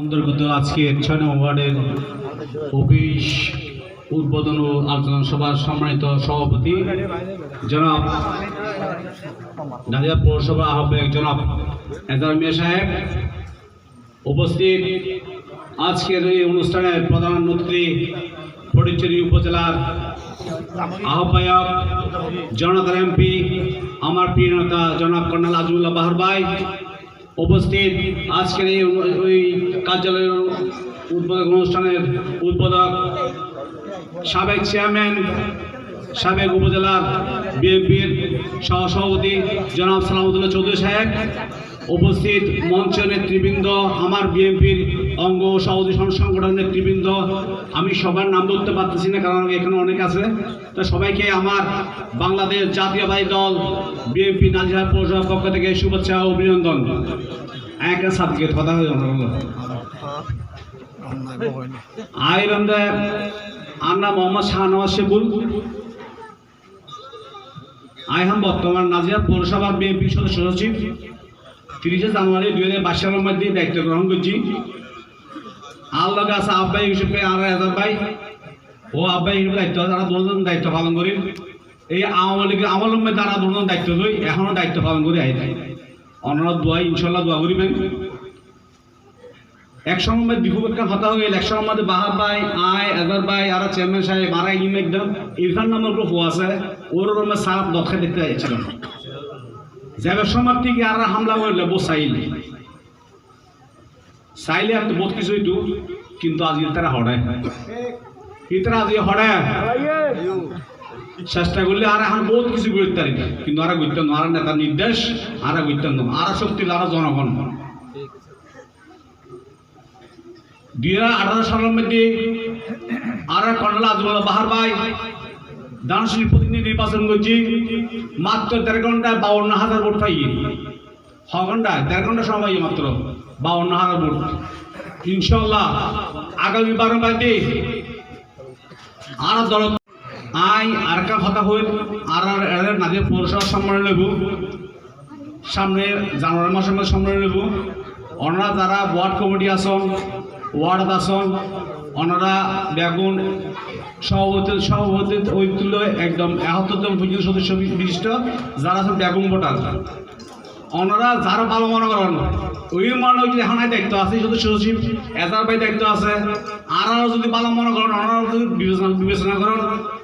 অন্তর্গত আজকের ছয় নম্বর ওয়ার্ডের অফিস উদ্বোধন ও আলোচনা সভার সম্মানিত সভাপতি, জনাব নাজিয়া পৌরসভা আহ্বায়ক জনাব এজার মিয়া সাহেব। উপস্থিত আজকের এই অনুষ্ঠানের প্রধান অতিথি ফটিকছড়ি উপজেলার আহ্বায়ক জনতার এমপি, আমার প্রিয় নেতা জনাব কর্নেল আজিমুল্লাহ বাহার ভাই উপস্থিত আজকের এই ওই কার্যালয়ের উদ্বোধক অনুষ্ঠানের উদ্বোধক সাবেক চেয়ারম্যান, সাবেক উপজেলার বিএনপির সহসভাপতি জনাব সালামতুল্লাহ চৌধুরী সাহেব। উপস্থিত মঞ্চ নেতৃবৃন্দ, আমার বিএনপির অঙ্গ সভাপতি সংগঠন নেতৃবৃন্দ। আমি সবার নাম বলতে পারতেছি না, কারণ এখানে অনেক আছে। তো সবাইকে আমার বাংলাদেশ জাতীয়বাদী দল, বিএনপি নাজিহার পৌরসভার পক্ষ থেকে শুভেচ্ছা ও অভিনন্দন। একটা সাবজেক্ট কথা হয়ে আইরন্দে আমরা মোহাম্মদ শাহনওয়াজ শেবুল আইহাম বর্তমান নাজিয়া পৌরসভার বিএনপি সদস্য সচিব। তিরিশে জানুয়ারি দুই হাজার বাইশ সালের মধ্যে দায়িত্ব গ্রহণ করছি। আল্লাহ আছে আব্বাই হিসেবে আর হাজার ভাই। ও আব্বাই হিসেবে দায়িত্ব, তারা দুজন দায়িত্ব পালন করি। এই আওয়ামী লীগের আমল তারা দুজন দায়িত্ব লই, এখনও দায়িত্ব পালন করে, আই অনারত দোয়া ইনশাল্লাহ দোয়া করিবেন। এক সময় বিপুল একটা কথা হয়ে গেল। এক সময় মধ্যে বাহার ভাই আয় এজার ভাই, আর চেয়ারম্যান সাহেব, আর একদম ইরফান নামের গ্রুপ আছে। ওর রুমে সাপ দক্ষে দেখতে যাচ্ছিলাম। যাবে সময় থেকে আর হামলা করলে বো সাইল সাইলে আর তো বহুত কিছু হইতো, কিন্তু আজ তারা হড়ায় ইতারা আজ হড়ায় চেষ্টা করলে আর এখন বহুত কিছু করতে পারি কিন্তু আর না, আর নেতার নির্দেশ, আর না। আর শক্তি আর জনগণ। দুই হাজার আঠারো সালের মধ্যে আর কর্নেল আজমুল্লাহ বাহার ভাই দানশীল প্রতিনিধি নির্বাচন করছি, মাত্র দেড় ঘন্টায় বাউন্ন হাজার ভোট পাই ছ ঘন্টায়? দেড় ঘণ্টা সময় মাত্র বাউন্ন হাজার ভোট। ইনশাল্লাহ আগামী বারো বাদে আর দল আই আর কা কথা হইল আর আর এদের নাজিয়া পৌরসভা সম্মেলন নেব। সামনে জানুয়ারি মাসের মধ্যে সম্মেলন নেব। ওনারা যারা ওয়ার্ড কমিটি আসন ওয়ার্ড আসন ওনারা বেগুন সভাপতি সভাপতি ওই তুল্য একদম একাত্তরতম পর্যন্ত সদস্য বিশিষ্ট যারা আছেন বেগুন ভোটার ওনারা যারা ভালো মনে করেন, ওই মনে হয় যে এখন দায়িত্ব আছে সদস্য সচিব এজার ভাই দায়িত্ব আছে আর যদি ভালো মনে করেন ওনারা যদি বিবেচনা বিবেচনা করেন,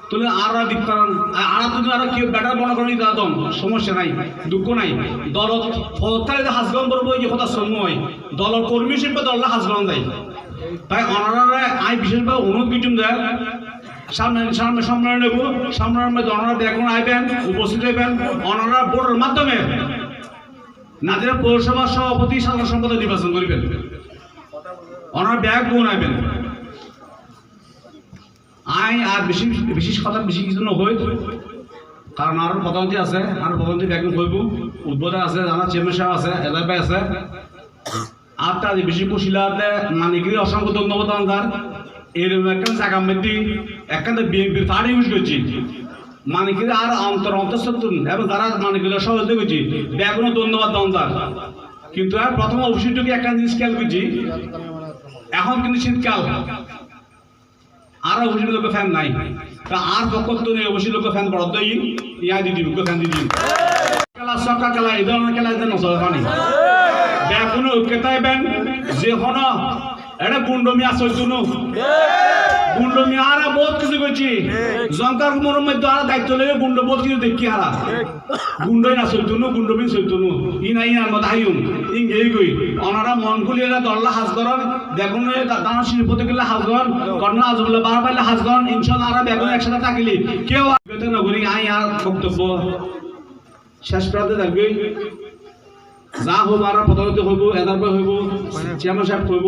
তাহলে আর দিক করেন। আর যদি আরও কেউ বেটার মনে করেন দাদম সমস্যা নাই, দুঃখ নাই। দল ফতালে হাজগন করব যে কথা সময় দলের কর্মী হিসেবে দলটা হাজগন দেয়। তাই অনারা আই বিশেষভাবে অনুরোধ কিছু দেয় সামনে সামনে সম্মেলন নেব। সম্মেলনের মধ্যে অনারা দেখুন আইবেন, উপস্থিত হইবেন। অনারা বোর্ডের মাধ্যমে নাজিরা পৌরসভা সভাপতি, সাধারণ সম্পাদক নির্বাচন করিবেন। ওনার ব্যাগ গুণ আইবেন। আই আর বেশি বিশেষ কথা, বেশি কিছু নহই কারণ আরও পদন্তি আছে, আর পদন্তি ব্যাগ হইব উদ্বোধন আছে, জানা চেয়ারম্যান সাহেব আছে ভাই আছে। আর তার বেশি কুশিলাতে মানিকরি অসংখ্য ধন্যবাদ আমার এরকম একটা জায়গা মধ্যে একটা বিএনপির ফাড়ি ইউজ করছি। মানিকের আর অন্তর অন্তঃসত্তুন এবং যারা মানিকগুলো সহযোগিতা করছি ব্যাগুলো ধন্যবাদ দমদার কিন্তু আর প্রথম অবশ্যই একটা জিনিস খেয়াল করছি, এখন কিন্তু শীতকাল। আর অবশ্যই লোক ফ্যান নাই। তা আর পক্ষ তো নেই অবশ্যই লোক ফ্যান বরাদ্দ ইয়া দিদি লোক ফ্যান দিদি খেলা সকা খেলা, এই ধরনের খেলা যেন নচলে পানি ব্যাগুলো কেতাই ব্যান, যে হন এটা গুন্ডমি আসল শুনো গুন্ডমি আর বহুত কিছু করছি জঙ্কার কুমোর মধ্যে আর দায়িত্ব লেগে গুন্ড বহুত কিছু দেখি হারা। গুন্ডই না চলতুনু গুন্ডবি চলতুনু ই নাই আর মত হাইম ইং এই গই অনারা মন খুলি এরা দল্লা হাজ করন। দেখুন দানা শিল্পতে গেলে হাজ করন। কর্ণা বারো পাইলে হাজ করন। ইনশাল্লাহ আর বেগুন একসাথে থাকিলি। কেউ নগরী আই আর বক্তব্য শেষ প্রান্তে থাকবে। যা হব আর পদগতি হইব এদার হইব, চেয়ারম্যান সাহেব হইব।